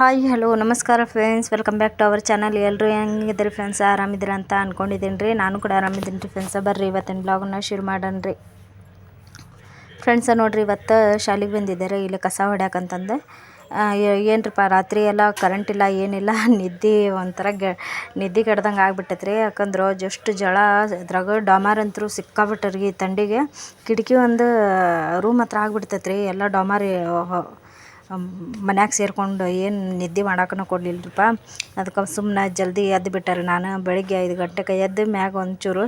Hi, hello, ನಮಸ್ಕಾರ friends welcome back to our channel ಎಲ್ಲರೂ ಹೆಂಗಿದ್ದೀರಿ ಫ್ರೆಂಡ್ಸ್ ಆರಾಮಿದ್ದೀರ ಅಂತ ಅಂದ್ಕೊಂಡಿದ್ದೀನಿ ರೀ ನಾನು ಕೂಡ ಆರಾಮಿದ್ದೀನಿ ರೀ ಫ್ರೆಂಡ್ಸ ಬರ್ರಿ, ಇವತ್ತಿನ ಬ್ಲಾಗನ್ನ ಶುರು ಮಾಡೋಣ ರೀ. ಫ್ರೆಂಡ್ಸ ನೋಡಿರಿ, ಇವತ್ತು ಶಾಲೆಗೆ ಬಂದಿದ್ದಾರೆ. ಇಲ್ಲಿ ಕಸ ಹೊಡ್ಯಾಕಂತಂದು. ಏನ್ರಪ್ಪ, ರಾತ್ರಿ ಎಲ್ಲ ಕರೆಂಟ್ ಇಲ್ಲ, ಏನಿಲ್ಲ. ನಿದ್ದೆ ಒಂಥರ ಗೆ, ನಿದ್ದೆ ಕೆಡ್ದಂಗೆ ಆಗ್ಬಿಟ್ಟೈತೆ ರೀ. ಯಾಕಂದ್ರೆ ಜಸ್ಟ್ ಜಳ, ಅದ್ರಾಗ ಡಾಮಾರ್ ಅಂತರೂ ಸಿಕ್ಕಾಬಿಟ್ಟರಿ ಥಂಡಿಗೆ ಕಿಟಕಿ ಒಂದು ರೂಮ್ ಹತ್ರ ಆಗ್ಬಿಡ್ತೈತೆ ರೀ. ಎಲ್ಲ ಡಾಮಾರ್ ಮನ್ಯಾಗ ಸೇರ್ಕೊಂಡು ಏನು ನಿದ್ದೆ ಮಾಡಕ್ಕೂ ಕೊಡಲಿಲ್ಲರಿಪ್ಪ ಅದಕ್ಕೆ ಸುಮ್ಮನೆ ಜಲ್ದಿ ಎದ್ದು ಬಿಟ್ಟಾರೆ. ನಾನು ಬೆಳಗ್ಗೆ ಐದು ಗಂಟೆಗೆ ಎದ್ದು ಮ್ಯಾಗ ಒಂಚೂರು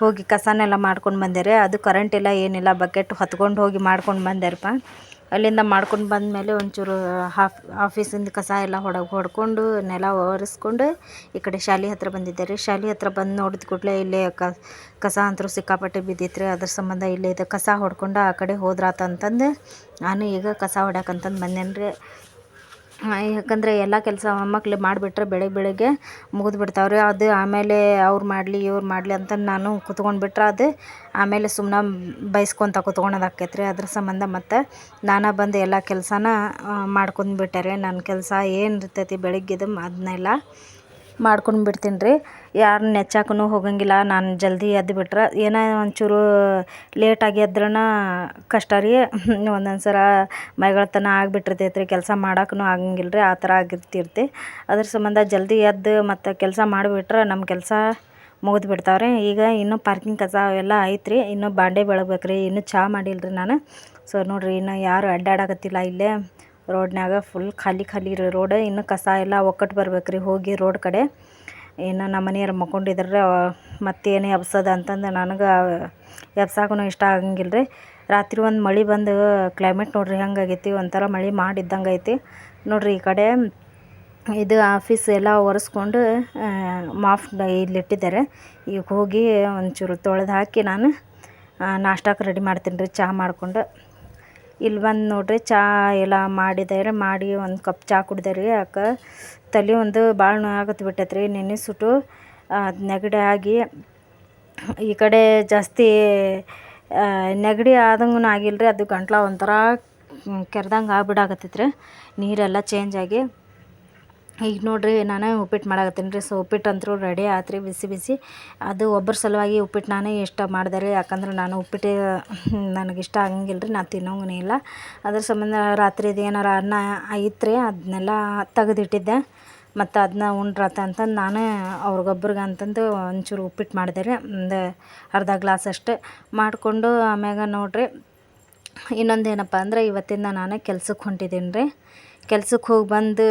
ಹೋಗಿ ಕಸನೆಲ್ಲ ಮಾಡ್ಕೊಂಡು ಬಂದೆ ರೀ. ಅದು ಕರೆಂಟ್ ಇಲ್ಲ, ಏನಿಲ್ಲ ಬಕೆಟ್ ಹೊತ್ಕೊಂಡು ಹೋಗಿ ಮಾಡ್ಕೊಂಡು ಬಂದೆರಪ್ಪ ಅಲ್ಲಿಂದ ಮಾಡ್ಕೊಂಡು ಬಂದಮೇಲೆ ಒಂಚೂರು ಹಾಫ್ ಆಫೀಸಿಂದ ಕಸ ಎಲ್ಲ ಹೊಡ, ಹೊಡ್ಕೊಂಡು ನೆಲ ಒರೆಸ್ಕೊಂಡು ಈ ಕಡೆ ಶಾಲೆ ಹತ್ತಿರ ಬಂದಿದ್ದೆ ರೀ. ಶಾಲೆ ಹತ್ತಿರ ಬಂದು ನೋಡಿದ ಕೂಡಲೇ ಇಲ್ಲೇ ಕಸ ಅಂತೂ ಸಿಕ್ಕಾಪಟ್ಟೆ ಬಿದ್ದಿತ್ತು ರೀ ಅದ್ರ ಸಂಬಂಧ ಇಲ್ಲೇ ಇದು ಕಸ ಹೊಡ್ಕೊಂಡು ಆ ಕಡೆ ಹೋದ್ರಾತಂತಂದು ನಾನು ಈಗ ಕಸ ಹೊಡ್ಯಾಕಂತಂದು ಬಂದೇನಿ ರೀ ಯಾಕಂದರೆ ಎಲ್ಲ ಕೆಲಸ ಮೊಮ್ಮಕ್ಳು ಮಾಡಿಬಿಟ್ರೆ ಬೆಳಗ್ಗೆ ಬೆಳಗ್ಗೆ ಮುಗಿದು ಬಿಡ್ತಾವ್ರಿ ಅದು ಆಮೇಲೆ ಅವ್ರು ಮಾಡಲಿ, ಇವ್ರು ಮಾಡಲಿ ಅಂತ ನಾನು ಕೂತ್ಕೊಂಡು ಬಿಟ್ರೆ ಅದು ಆಮೇಲೆ ಸುಮ್ಮನೆ ಬೈಸ್ಕೊತ ಕೂತ್ಕೊಳೋದು ಆಕೈತೆ ರೀ ಅದ್ರ ಸಂಬಂಧ ಮತ್ತು ನಾನು ಬಂದು ಎಲ್ಲ ಕೆಲಸನ ಮಾಡ್ಕೊಂಡು ಬಿಟ್ಟೆ ರೀ ನನ್ನ ಕೆಲಸ ಏನು ಇರ್ತೈತಿ ಬೆಳಗ್ಗೆದು ಅದನ್ನೆಲ್ಲ ಮಾಡ್ಕೊಂಡು ಬಿಡ್ತೀನಿ ರೀ. ಯಾರು ನೆಚ್ಚಾಕೂ ಹೋಗಂಗಿಲ್ಲ, ನಾನು ಜಲ್ದಿ ಎದ್ದು ಬಿಟ್ರೆ ಏನೋ ಒಂಚೂರು ಲೇಟಾಗಿ ಎದ್ರನ ಕಷ್ಟ ರೀ. ಒಂದೊಂದು ಸಲ ಮೈಗಳತನ ಆಗಿಬಿಟ್ಟಿರ್ತೈತೆ ರೀ ಕೆಲಸ ಮಾಡೋಕ್ಕೂ ಆಗಂಗಿಲ್ಲ ರೀ ಆ ಥರ ಆಗಿರ್ತಿರ್ತೆ. ಅದ್ರ ಸಂಬಂಧ ಜಲ್ದಿ ಎದ್ದು ಮತ್ತು ಕೆಲಸ ಮಾಡಿಬಿಟ್ರೆ ನಮ್ಮ ಕೆಲಸ ಮುಗಿದು ಬಿಡ್ತಾವೆ ರೀ ಈಗ ಇನ್ನೂ ಪಾರ್ಕಿಂಗ್ ಕಸ ಅವೆಲ್ಲ ಐತೆ ರೀ ಇನ್ನೂ ಬಾಂಡೆ ಬೆಳಗ್ಬೇಕು ರೀ ಇನ್ನೂ ಚಹಾ ಮಾಡಿಲ್ಲ ರೀ ನಾನು. ಸೊ ನೋಡಿರಿ, ಇನ್ನೂ ಯಾರು ಅಡ್ಡಾಡಕತ್ತಿಲ್ಲ ಇಲ್ಲೇ. ರೋಡ್ನ್ಯಾಗ ಫುಲ್ ಖಾಲಿ ಖಾಲಿ ರೀ ರೋಡ್ ಇನ್ನು ಕಸ ಎಲ್ಲ ಒಕ್ಕಟ್ಟು ಬರ್ಬೇಕು ರೀ ಹೋಗಿ ರೋಡ್ ಕಡೆ. ಇನ್ನು ನಮ್ಮ ಮನೆಯವ್ರು ಮಕ್ಕೊಂಡಿದ್ರೆ ಮತ್ತೇನು ಎಬ್ಸೋದು ಅಂತಂದು ನನಗೆ ಎಬ್ಸಾಕೂ ಇಷ್ಟ ಆಗಂಗಿಲ್ಲ ರೀ ರಾತ್ರಿ ಒಂದು ಮಳೆ ಬಂದು ಕ್ಲೈಮೇಟ್ ನೋಡಿರಿ, ಹೆಂಗಾಗೈತಿ, ಒಂಥರ ಮಳೆ ಮಾಡಿದ್ದಂಗೆ ಐತಿ ನೋಡಿರಿ, ಈ ಕಡೆ ಇದು ಆಫೀಸ್ ಎಲ್ಲ ಒರೆಸ್ಕೊಂಡು ಮಾಫ್ ಇಲ್ಲಿಟ್ಟಿದ್ದಾರೆ ಈಗ ಹೋಗಿ ಒಂಚೂರು ತೊಳೆದು ಹಾಕಿ ನಾನು ನಾಷ್ಟಕ್ಕೆ ರೆಡಿ ಮಾಡ್ತೀನಿ ರೀ ಚಹಾ ಮಾಡಿಕೊಂಡು. ಇಲ್ಲಿ ಬಂದು ನೋಡ್ರಿ ಚಹಾ ಎಲ್ಲ ಮಾಡಿದ್ದಾರೆ ಮಾಡಿ ಒಂದು ಕಪ್ ಚಹಾ ಕುಡ್ದೆ ಆಕ ತಲೆ ಒಂದು ಭಾಳ ನೋವಾಗತ್ ಬಿಟ್ಟೈತೆ ರೀ ನೆನೆ ಸುಟ್ಟು ಅದು ನೆಗಡಿ ಆಗಿ, ಈ ಕಡೆ ಜಾಸ್ತಿ ನೆಗಡಿ ಆದಂಗೂ ಆಗಿಲ್ಲ ರೀ ಅದು ಗಂಟ್ಲು ಒಂಥರ ಕೆರೆದಂಗೆ ಆಗ್ಬಿಡಾಕತ್ತೈತೆ ರೀ ನೀರೆಲ್ಲ ಚೇಂಜ್ ಆಗಿ ಈಗ ನೋಡಿರಿ ನಾನು ಉಪ್ಪಿಟ್ಟು ಮಾಡಾಕತ್ತೀನಿ ರೀ. ಸೊ ಉಪ್ಪಿಟ್ಟು ಅಂತೂ ರೆಡಿ ಆತ್ರಿ, ಬಿಸಿ ಬಿಸಿ. ಅದು ಒಬ್ಬರ ಸಲುವಾಗಿ ಉಪ್ಪಿಟ್ಟು ನಾನೇ ಇಷ್ಟ ಮಾಡಿದೆ ರೀ. ಯಾಕಂದ್ರೆ ನಾನು ಉಪ್ಪಿಟ್ಟು ನನಗಿಷ್ಟ ಆಗಂಗಿಲ್ಲ ರೀ ನಾನು ತಿನ್ನೋಂಗೂ ಇಲ್ಲ. ಅದ್ರ ಸಂಬಂಧ ರಾತ್ರಿದು ಏನಾರ ಅನ್ನ ಐತ್ರಿ ಅದನ್ನೆಲ್ಲ ತೆಗೆದಿಟ್ಟಿದ್ದೆ. ಮತ್ತು ಅದನ್ನ ಉಂಡ್ರತ ಅಂತಂದು ನಾನು ಅವ್ರಿಗೊಬ್ರಿಗೆ ಅಂತಂದು ಒಂಚೂರು ಉಪ್ಪಿಟ್ಟು ಮಾಡಿದೆ ರೀ. ಒಂದು ಅರ್ಧ ಗ್ಲಾಸ್ ಅಷ್ಟು ಮಾಡಿಕೊಂಡು ಆಮ್ಯಾಗ ನೋಡಿರಿ. ಇನ್ನೊಂದು ಏನಪ್ಪ ಅಂದ್ರೆ ಇವತ್ತಿಂದ ನಾನು ಕೆಲ್ಸಕ್ಕೆ ಹೊಂಟಿದ್ದೀನಿ ರೀ ಕೆಲ್ಸಕ್ಕೆ ಹೋಗಿ ಬಂದು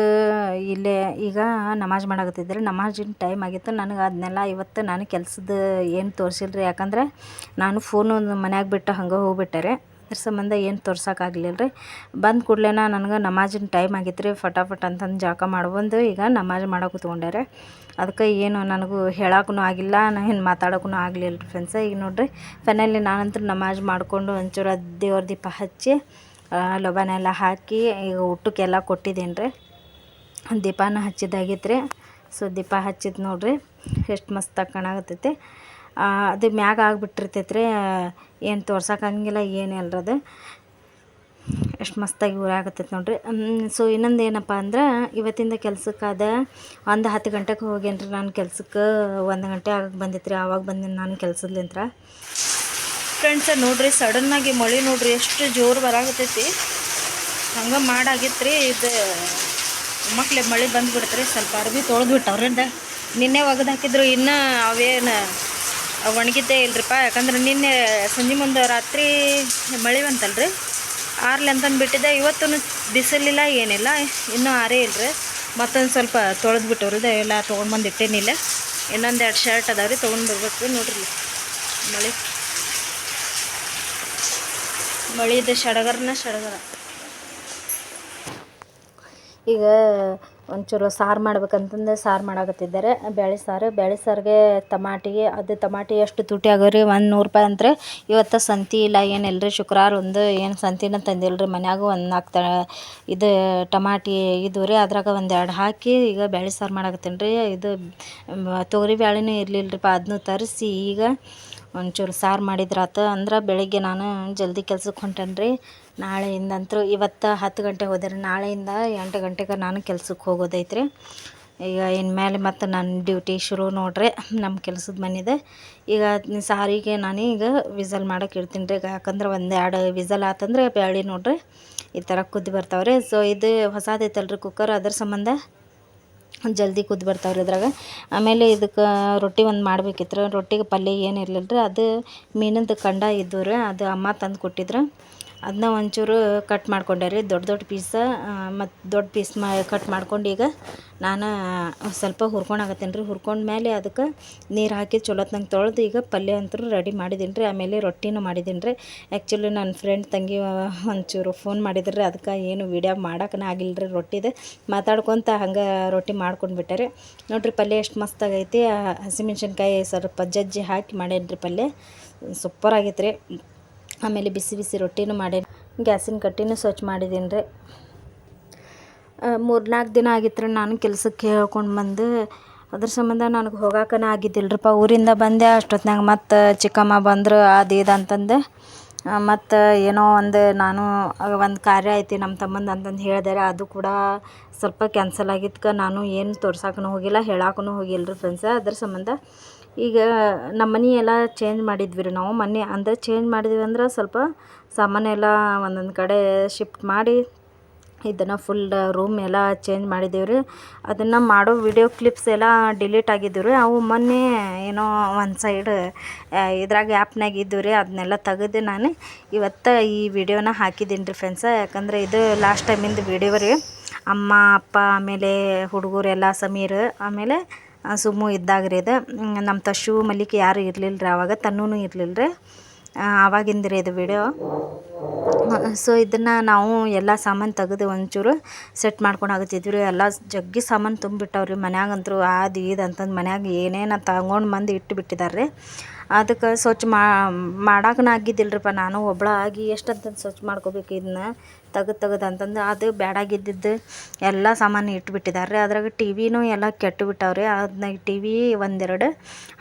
ಇಲ್ಲೇ ಈಗ ನಮಾಜ್ ಮಾಡಕತ್ತಿದ್ದೆ ರೀ ನಮಾಜಿನ ಟೈಮ್ ಆಗಿತ್ತು. ನನಗೆ ಅದನ್ನೆಲ್ಲ ಇವತ್ತು ನಾನು ಕೆಲ್ಸದ ಏನು ತೋರಿಸಿಲ್ಲ ರೀ ಯಾಕಂದರೆ ನಾನು ಫೋನು ಮನ್ಯಾಗ ಬಿಟ್ಟು ಹಂಗೆ ಹೋಗ್ಬಿಟ್ಟೆ ಅದ್ರ ಸಂಬಂಧ ಏನು ತೋರ್ಸೋಕ್ಕಾಗಲಿಲ್ಲ ರೀ ಬಂದ ಕೂಡಲೇ ನನಗೆ ನಮಾಜಿನ ಟೈಮ್ ಆಗಿತ್ತು ರೀ ಫಟಾಫಟ್ ಅಂತಂದು ಜಳಕ ಮಾಡ್ಬಂದು ಈಗ ನಮಾಜ್ ಮಾಡೋಕೆ ಕೂತ್ಕೊಂಡೆ ರೀ ಅದಕ್ಕೆ ಏನು ನನಗೂ ಹೇಳೋಕ್ಕೂ ಆಗಿಲ್ಲ. ನಾನು ಏನು ಮಾತಾಡೋಕ್ಕೂ ಆಗಲಿಲ್ಲ ರೀ ಫ್ರೆಂಡ್ಸ ಈಗ ನೋಡಿರಿ ಫೈನಲಿ ನಾನಂತೂ ನಮಾಜ್ ಮಾಡಿಕೊಂಡು ಒಂಚೂರು ದೇವ್ರ ದೀಪ ಹಚ್ಚಿ ಲಬಾನ ಎಲ್ಲ ಹಾಕಿ ಈಗ ಊಟಕ್ಕೆಲ್ಲ ಕೊಟ್ಟಿದ್ದೀನಿ ರೀ. ದೀಪಾನ ಹಚ್ಚಿದ್ದಾಗಿತ್ತು ರೀ ಸೊ, ದೀಪ ಹಚ್ಚಿದ್ದು ನೋಡಿರಿ. ಎಷ್ಟು ಮಸ್ತಾಗಿ ಕಾಣಾಕತ್ತೈತಿ ಅದು ಮ್ಯಾಗ ಆಗಿಬಿಟ್ಟಿರ್ತೈತೆ ರೀ ಏನು ತೋರ್ಸೋಕ್ಕಾಗಂಗಿಲ್ಲ ಏನು ಅದು. ಎಷ್ಟು ಮಸ್ತಾಗಿ ಊರಾಗತ್ತೈತೆ ನೋಡಿರಿ. ಸೊ, ಇನ್ನೊಂದು ಏನಪ್ಪ ಅಂದ್ರೆ, ಇವತ್ತಿಂದ ಕೆಲಸಕ್ಕಾದ ಒಂದು ಹತ್ತು ಗಂಟೆಗೆ ಹೋಗ್ಯನ್ರಿ ರೀ ನಾನು ಕೆಲ್ಸಕ್ಕೆ ಒಂದು ಗಂಟೆ ಆಗಕ್ಕೆ ಬಂದಿತ್ತು ರೀ ಆವಾಗ ಬಂದಿನಿ ನಾನು ಕೆಲ್ಸದ್ಲಿಂತ್ರ. ಫ್ರೆಂಡ್ಸ ಸಡನ್ ಸಡನ್ನಾಗಿ ಮಳೆ ನೋಡ್ರಿ, ಎಷ್ಟು ಜೋರು ಬರಾಕತ್ತೈತಿ. ಹಂಗೆ ಮಾಡಾಗಿತ್ತು ರೀ ಇದು ಮಕ್ಳಿಗೆ ಮಳೆ ಬಂದುಬಿಡ್ತು ರೀ ಸ್ವಲ್ಪ ಅರ್ಬಿ ತೊಳೆದ್ಬಿಟ್ಟವ್ರಿಂದ ನಿನ್ನೆ ಒಗೆದು ಹಾಕಿದ್ರು, ಇನ್ನೂ ಅವೇನು ಒಣಗಿದ್ದೇ ಇಲ್ರಿಪ್ಪ ಯಾಕಂದ್ರೆ ನಿನ್ನೆ ಸಂಜೆ ಮುಂದೆ ರಾತ್ರಿ ಮಳೆ ಬಂತಲ್ರಿ. ಆರ್ಲಿ ಅಂತಂದು ಬಿಟ್ಟಿದ್ದೆ ಇವತ್ತೂ ಬಿಸಿಲಿಲ್ಲ, ಏನಿಲ್ಲ, ಇನ್ನೂ ಆರೇ ಇಲ್ರಿ. ಮತ್ತೊಂದು ಸ್ವಲ್ಪ ತೊಳೆದು ಬಿಟ್ಟವ್ರಿ ಎಲ್ಲ ತೊಗೊಂಡ್ಬಂದು ಇಟ್ಟೇನಿಲ್ಲ ಇನ್ನೊಂದು ಎರಡು ಶರ್ಟ್ ಅದಾವೆ ರೀ ತೊಗೊಂಡು ಬರ್ಬೇಕು ನೋಡ್ರಿ. ಮಳೆ ಮಳಿದು ಸಡಗರನ ಸಡಗರ ಈಗ ಒಂಚೂರು ಸಾರು ಮಾಡ್ಬೇಕಂತಂದು ಸಾರು ಮಾಡಾಕತ್ತಿದ್ದಾರೆ. ಬೇಳೆ ಸಾರು ಬೇಳೆ ಸಾರಿಗೆ ಟಮಾಟಿಗೆ, ಅದು ತಮಾಟಿ ಎಷ್ಟು ತುಟಿ ರೀ ಒಂದು ನೂರು ರೂಪಾಯಿ ಅಂದರೆ ಇವತ್ತು ಸಂತಿ ಇಲ್ಲ ಏನಿಲ್ಲ ರೀ ಶುಕ್ರವಾರ ಒಂದು ಏನು ಸಂತಿನ ತಂದಿಲ್ಲ ರೀ ಮನ್ಯಾಗ ಒಂದು ನಾಲ್ಕು ತ, ಇದು ಟಮಾಟಿ ಇದು ರೀ, ಅದ್ರಾಗ ಒಂದು ಎರಡು ಹಾಕಿ ಈಗ ಬೇಳೆ ಸಾರು ಮಾಡಾಕತ್ತೀನಿ ರೀ. ಇದು ತೊಗರಿ ಬೇಳೆನೂ ಇರಲಿಲ್ಲ ರೀಪ್ಪ ಅದನ್ನೂ ತರಿಸಿ ಈಗ ಒಂಚೂರು ಸಾರು ಮಾಡಿದ್ರಾತು ಅಂದ್ರೆ ಬೆಳಗ್ಗೆ ನಾನು ಜಲ್ದಿ ಕೆಲ್ಸಕ್ಕೆ ಹೊಂಟೇನಿ ರೀ ನಾಳೆಯಿಂದಂತೂ ಇವತ್ತು ಹತ್ತು ಗಂಟೆ ಹೋದ್ರೆ. ನಾಳೆಯಿಂದ ಎಂಟು ಗಂಟೆಗೆ ನಾನು ಕೆಲ್ಸಕ್ಕೆ ಹೋಗೋದೈತ್ರಿ. ಈಗ ಇನ್ಮೇಲೆ ಮತ್ತು ನನ್ನ ಡ್ಯೂಟಿ ಶುರು ನೋಡ್ರಿ. ನಮ್ಮ ಕೆಲ್ಸದ ಮನೆದೆ. ಈಗ ಸಾರಿಗೆ ನಾನು ಈಗ ವಿಸಲ್ ಮಾಡಕ್ಕೆ ಇಡ್ತೀನಿ ರೀ ಯಾಕಂದ್ರೆ ಒಂದು ಎರಡು ವಿಸಲ್ ಆತಂದ್ರೆ ಬ್ಯಾಳಿ ನೋಡ್ರಿ. ಈ ಥರ ಕುದ್ದು ಬರ್ತಾವ್ರಿ. ರೀ ಸೊ ಇದು ಹೊಸದೈತಲ್ರಿ ಕುಕ್ಕರ್ ಅದ್ರ ಸಂಬಂಧ. ಜಲ್ದಿ ಕುದ್ದು ಬರ್ತಾವೆ ರೀ ಅದ್ರಾಗ ಆಮೇಲೆ ಇದಕ್ಕೆ ರೊಟ್ಟಿ ಒಂದು ಮಾಡ್ಬೇಕಿತ್ತು ರೊಟ್ಟಿಗೆ ಪಲ್ಯ ಏನು ಇರಲಿಲ್ಲ ರೀ ಅದು ಮೀನಿಂದು ಕಂಡ ಇದ್ದವು ರೀ ಅದು ಅಮ್ಮ ತಂದು ಕೊಟ್ಟಿದ್ರು. ಅದನ್ನ ಒಂಚೂರು ಕಟ್ ಮಾಡ್ಕೊಂಡೆ ರೀ. ದೊಡ್ಡ ದೊಡ್ಡ ಪೀಸ ಮತ್ತು ದೊಡ್ಡ ಪೀಸ್ ಮಾ ಕಟ್ ಮಾಡ್ಕೊಂಡು ಈಗ ನಾನು ಸ್ವಲ್ಪ ಹುರ್ಕೊಂಡಾಗತ್ತೇನೆ ರೀ. ಹುರ್ಕೊಂಡ ಮೇಲೆ ಅದಕ್ಕೆ ನೀರು ಹಾಕಿ ಚಲೋತ್ನಂಗೆ ತೊಳೆದು ಈಗ ಪಲ್ಯ ಅಂತೂ ರೆಡಿ ಮಾಡಿದ್ದೀನಿ ರೀ. ಆಮೇಲೆ ರೊಟ್ಟಿನೂ ಮಾಡಿದ್ದೀನಿ ರೀ. ಆ್ಯಕ್ಚುಲಿ ನನ್ನ ಫ್ರೆಂಡ್ ತಂಗಿ ಒಂಚೂರು ಫೋನ್ ಮಾಡಿದ್ರು ಅದಕ್ಕೆ ಏನು ವೀಡಿಯೋ ಮಾಡೋಕೆ ಆಗಿಲ್ಲ ರೀ ರೊಟ್ಟಿದು. ಮಾತಾಡ್ಕೊತ ಹಂಗೆ ರೊಟ್ಟಿ ಮಾಡ್ಕೊಂಡು ರೀ. ನೋಡಿರಿ ಪಲ್ಯ ಎಷ್ಟು ಮಸ್ತಾಗೈತಿ ಹಸಿಮೆಣ್ಸಿನ್ಕಾಯಿ ಸ್ವಲ್ಪ ಜಜ್ಜಿ ಹಾಕಿ ಮಾಡೇನಿ ರೀ ಪಲ್ಯ. ಸೂಪರ್ ಆಗೈತೆ ರೀ ಆಮೇಲೆ ಬಿಸಿ ಬಿಸಿ ರೊಟ್ಟಿನೂ ಮಾಡೇನಿ. ಗ್ಯಾಸಿನ ಕಟ್ಟಿನೂ ಸ್ವಚ್ಛ ಮಾಡಿದ್ದೀನಿ ರೀ. ಮೂರು ನಾಲ್ಕು ದಿನ ಆಗಿತ್ತು ರೀ ನಾನು ಕೆಲ್ಸಕ್ಕೆ ಹೇಳ್ಕೊಂಡು ಬಂದು. ಅದ್ರ ಸಂಬಂಧ ನನಗೆ ಹೋಗಾಕನ ಆಗಿದ್ದಿಲ್ಲರಿಪ್ಪ ಊರಿಂದ ಬಂದೆ ಅಷ್ಟೊತ್ನಾಗ ಮತ್ತು ಚಿಕ್ಕಮ್ಮ ಬಂದರು, ಅದು ಇದು ಅಂತಂದು. ಮತ್ತು ಏನೋ ಒಂದು ನಾನು ಒಂದು ಕಾರ್ಯ ಐತಿ ನಮ್ಮ ತಮ್ಮಂದು ಅಂತಂದು ಹೇಳಿದೆ ಅದು ಕೂಡ ಸ್ವಲ್ಪ ಕ್ಯಾನ್ಸಲ್ ಆಗಿದ್ಕೆ ನಾನು ಏನು ತೋರ್ಸಕ್ಕೂ ಹೋಗಿಲ್ಲ ಹೇಳಕ್ಕೂ ಹೋಗಿಲ್ಲ ರೀ ಫ್ರೆಂಡ್ಸ ಅದ್ರ ಸಂಬಂಧ ಈಗ ನಮ್ಮ ಮನೆ ಎಲ್ಲ ಚೇಂಜ್ ಮಾಡಿದ್ವಿ ರೀ ನಾವು. ಮೊನ್ನೆ ಅಂದರೆ ಚೇಂಜ್ ಮಾಡಿದ್ವಿ ಅಂದ್ರೆ ಸ್ವಲ್ಪ ಸಾಮಾನೆಲ್ಲ ಒಂದೊಂದು ಕಡೆ ಶಿಫ್ಟ್ ಮಾಡಿ ಇದನ್ನು ಫುಲ್ ರೂಮ್ ಎಲ್ಲ ಚೇಂಜ್ ಮಾಡಿದ್ದೀವಿ ರೀ ಅದನ್ನು ಮಾಡೋ ವಿಡಿಯೋ ಕ್ಲಿಪ್ಸ್ ಎಲ್ಲ ಡಿಲೀಟ್ ಆಗಿದ್ದೀವಿ ರೀ ಅವು ಮೊನ್ನೆ ಏನೋ ಒಂದು ಸೈಡ್ ಇದ್ರಾಗ ಆ್ಯಪ್ನಾಗ ಇದ್ದು ರೀ ಅದನ್ನೆಲ್ಲ ತೆಗೆದು ನಾನು ಇವತ್ತು ಈ ವಿಡಿಯೋನ ಹಾಕಿದ್ದೀನಿ ರೀ ಫ್ರೆಂಡ್ಸ ಯಾಕಂದರೆ ಇದು ಲಾಸ್ಟ್ ಟೈಮಿಂದ ವಿಡಿಯೋ ರೀ. ಅಮ್ಮ, ಅಪ್ಪ, ಆಮೇಲೆ ಹುಡುಗರೆಲ್ಲ, ಸಮೀರ್, ಆಮೇಲೆ ಸುಮ್ಮು ಇದ್ದಾಗ ರೀ ಇದು ನಮ್ಮ ತಶು ಮಲ್ಲಿಕ್ ಯಾರು ಇರಲಿಲ್ಲ ರೀ ಆವಾಗ ತನ್ನೂ ಇರಲಿಲ್ಲ ರೀ. ಆವಾಗಿಂದ ರೀ ಇದು ವಿಡಿಯೋ ಸೊ ಇದನ್ನು ನಾವು ಎಲ್ಲ ಸಾಮಾನು ತೆಗೆದು ಒಂಚೂರು ಸೆಟ್ ಮಾಡ್ಕೊಂಡು ಆಗತ್ತಿದ್ವಿ ರೀ. ಎಲ್ಲ ಜಗ್ಗಿ ಸಾಮಾನು ತುಂಬಿಟ್ಟವ್ರಿ ಮನ್ಯಾಗಂತೂ ಅದು ಇದು ಅಂತಂದು ಮನ್ಯಾಗ ಏನೇನು ತಗೊಂಡು ಬಂದು ಇಟ್ಟು ಬಿಟ್ಟಿದ್ದಾರೆ ರೀ. ಅದಕ್ಕೆ ಸ್ವಚ್ಛ ಮಾಡಕ್ಕನ ಆಗಿದ್ದಿಲ್ಲರಿಪ್ಪ ನಾನು ಒಬ್ಬಳ ಆಗಿ ಎಷ್ಟಂತಂದು ಸ್ವಚ್ಛ ಮಾಡ್ಕೋಬೇಕು ಇದನ್ನ, ತೆಗ್ದು ತೆಗ್ದು ಅಂತಂದು, ಅದು ಬ್ಯಾಡಾಗಿದ್ದಿದ್ದು ಎಲ್ಲ ಸಾಮಾನು ಇಟ್ಬಿಟ್ಟಿದ್ದಾರೆ ರೀ ಅದ್ರಾಗ ಟಿ ವಿನೂ ಎಲ್ಲ ಕೆಟ್ಟು ಬಿಟ್ಟಾವ್ರಿ ಅದನ್ನ ಟಿ ವಿ ಒಂದೆರಡು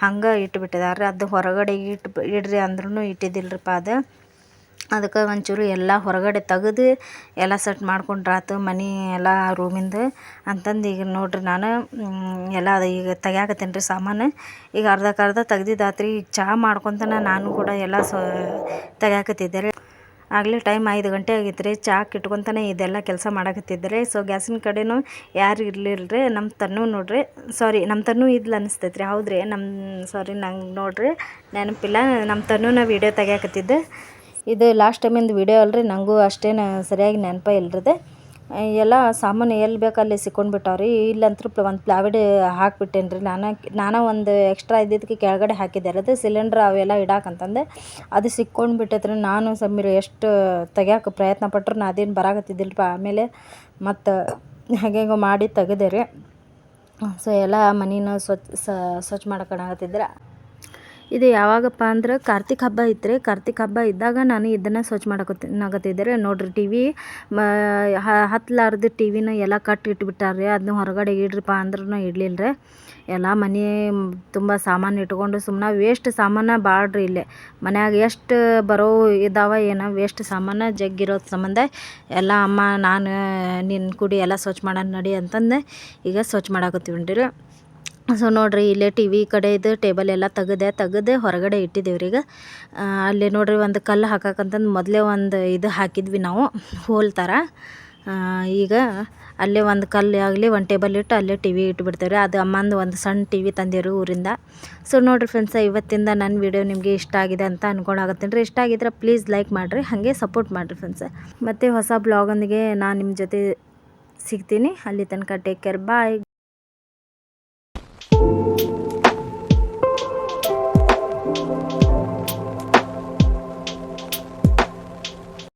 ಹಂಗೆ ಇಟ್ಬಿಟ್ಟಿದ್ದಾರೆ ಅದು ಹೊರಗಡೆ ಇಟ್ಟು ಇಡ್ರಿ ಅಂದ್ರೂ ಇಟ್ಟಿದ್ದಿಲ್ಲರಿಪ್ಪ ಅದು. ಅದಕ್ಕೆ ಒಂಚೂರು ಎಲ್ಲ ಹೊರಗಡೆ ತೆಗೆದು ಎಲ್ಲ ಸೆಟ್ ಮಾಡ್ಕೊಂಡ್ರಾತು ಮನೆ ಎಲ್ಲ ರೂಮಿಂದು ಅಂತಂದು ಈಗ ನೋಡಿರಿ ನಾನು ಎಲ್ಲ ಅದು ಈಗ ತೆಗ್ಯಾಕತ್ತೀನಿ ರೀ ಸಾಮಾನು. ಈಗ ಅರ್ಧಕ್ಕೆ ಅರ್ಧ ಈಗ ಚಹಾ ಮಾಡ್ಕೊತನ ನಾನು ಕೂಡ ಎಲ್ಲ ಸೊ, ತೆಗ್ಯಾಕತ್ತಿದ್ದೆ ರೀ. ಆಗಲೇ ಟೈಮ್ ಐದು ಗಂಟೆ ಆಗಿತ್ತು ರೀ. ಚಾಕ್ ಇಟ್ಕೊತಾನೆ ಇದೆಲ್ಲ ಕೆಲಸ ಮಾಡಕತ್ತಿದ್ದೆ ರೀ. ಸೊ ಗ್ಯಾಸಿನ ಕಡೆನೂ ಯಾರು ಇರಲಿಲ್ಲ ರೀ ನಮ್ಮ ತನ್ನೂ ನೋಡ್ರಿ. ಸಾರಿ ನಮ್ಮ ತನ್ನೂ ಇದ್ಲು ಅನಿಸ್ತೈತೆ ರೀ ಹೌದು ರೀ ನಮ್ಮ ಸಾರಿ ನಂಗೆ ನೋಡ್ರಿ. ನೆನಪಿಲ್ಲ. ನಮ್ಮ ತನ್ನೂನ ವೀಡಿಯೋ ತೆಗ್ಯಾಕತ್ತಿದ್ದೆ. ಇದು ಲಾಸ್ಟ್ ಟೈಮಿಂದು ವಿಡಿಯೋ ಅಲ್ರಿ ನನಗೂ ಅಷ್ಟೇನು ಸರಿಯಾಗಿ ನೆನಪೇ ಇಲ್ರದೆ. ಎಲ್ಲ ಸಾಮಾನು ಎಲ್ಲಿ ಬೇಕು ಅಲ್ಲಿ ಸಿಕ್ಕೊಂಡ್ಬಿಟ್ಟಾವ್ರಿ ಇಲ್ಲಂತೂ ಒಂದು ಪ್ಲಾವಿಡ್ ಹಾಕಿಬಿಟ್ಟೇನಿ ರೀ ನಾನು ನಾನು ಒಂದು ಎಕ್ಸ್ಟ್ರಾ ಇದ್ದಿದ್ದಕ್ಕೆ ಕೆಳಗಡೆ ಹಾಕಿದ್ದೆ ಅದು ಸಿಲಿಂಡ್ರ್ ಅವೆಲ್ಲ ಇಡಾಕಂತಂದೆ, ಅದು ಸಿಕ್ಕೊಂಡು ಬಿಟ್ಟೈತ್ರಿ. ನಾನು ಸಮೀರ್ ಎಷ್ಟು ತೆಗಿಯೋಕೆ ಪ್ರಯತ್ನ ಪಟ್ರು ಅದೇನು ಬರಾಕತ್ತಿದ್ದಿಲ್ಲಪ್ಪ ಆಮೇಲೆ ಮತ್ತು ಹಾಗೆ ಮಾಡಿ ತೆಗೆದೆ ರೀ ಸೊ ಎಲ್ಲ ಮನೇನ ಸ್ವಚ್ಛ ಸ್ವಚ್ಛ ಮಾಡ್ಕೊಳಕತ್ತಿದ್ರೆ ಇದು ಯಾವಾಗಪ್ಪ ಅಂದ್ರೆ ಕಾರ್ತಿಕ್ ಹಬ್ಬ ಇತ್ತು ಕಾರ್ತಿಕ್ ಹಬ್ಬ ಇದ್ದಾಗ ನಾನು ಇದನ್ನು ಸ್ವಚ್ಛ ಮಾಡಕತ್ತಿ ರೀ ನೋಡಿರಿ ಟಿ ವಿ, ಮ ಹತ್ತಲಾರ್ದು ಟಿ ವಿನ ಎಲ್ಲ ಕಟ್ಟಿ ಇಟ್ಬಿಟ್ಟಾರೆ ರೀ ಅದನ್ನ ಹೊರಗಡೆ ಇಡ್ರಿಪ್ಪ ಅಂದ್ರೂ ಇಡಲಿಲ್ಲ ರೀ ಎಲ್ಲ ಮನೆ ತುಂಬ ಸಾಮಾನು ಇಟ್ಕೊಂಡು ಸುಮ್ಮನೆ ವೇಸ್ಟ್ ಸಾಮಾನು ಬಾಳ್ರಿ ಇಲ್ಲೇ. ಮನ್ಯಾಗ ಎಷ್ಟು ಬರೋ ಇದ್ದಾವೆ ಏನೋ ವೇಸ್ಟ್ ಸಾಮಾನು ಜಗ್ಗಿರೋದು ಸಂಬಂಧ ಎಲ್ಲ ಅಮ್ಮ, ನಾನು ನಿನ್ನ ಕುಡಿ ಎಲ್ಲ ಸ್ವಚ್ಛ ಮಾಡೋಣ ನಡಿ ಅಂತಂದು ಈಗ ಸ್ವಚ್ಛ ಮಾಡಾಕತ್ತೀವಿ ರೀ ಸೊ ನೋಡಿರಿ ಇಲ್ಲೇ ಟಿ ವಿ ಕಡೆದು ಟೇಬಲ್ ಎಲ್ಲ ತೆಗೆದೆ, ತೆಗೆದು ಹೊರಗಡೆ ಇಟ್ಟಿದ್ದೀವಿ ರೀ ಈಗ ಅಲ್ಲಿ ನೋಡಿರಿ ಒಂದು ಕಲ್ಲು ಹಾಕಕ್ಕಂತಂದು ಮೊದಲೇ ಒಂದು ಇದು ಹಾಕಿದ್ವಿ ನಾವು, ಹೋಲ್ ಥರ ಈಗ ಅಲ್ಲೇ ಒಂದು ಕಲ್ಲು ಆಗಲಿ ಒಂದು ಟೇಬಲ್ ಇಟ್ಟು ಅಲ್ಲೇ ಟಿ ವಿ ಇಟ್ಬಿಡ್ತೇವೆ ರೀ ಅದು ಅಮ್ಮಂದು ಒಂದು ಸಣ್ಣ ಟಿ ವಿ ತಂದಿರು ಊರಿಂದ. ಸೊ ನೋಡಿರಿ ಫ್ರೆಂಡ್ಸ ಇವತ್ತಿಂದ ನನ್ನ ವಿಡಿಯೋ ನಿಮಗೆ ಇಷ್ಟ ಆಗಿದೆ ಅಂತ ಅನ್ಕೊಂಡಾಗತ್ತೀನಿ ರೀ ಇಷ್ಟ ಆಗಿದ್ರೆ ಪ್ಲೀಸ್ ಲೈಕ್ ಮಾಡಿರಿ, ಹಾಗೆ ಸಪೋರ್ಟ್ ಮಾಡಿರಿ ಫ್ರೆಂಡ್ಸ ಮತ್ತು ಹೊಸ ಬ್ಲಾಗೊಂದಿಗೆ ನಾನು ನಿಮ್ಮ ಜೊತೆ ಸಿಗ್ತೀನಿ. ಅಲ್ಲಿ ತನಕ ಟೇಕ್ ಕೇರ್ ಬಾಯ್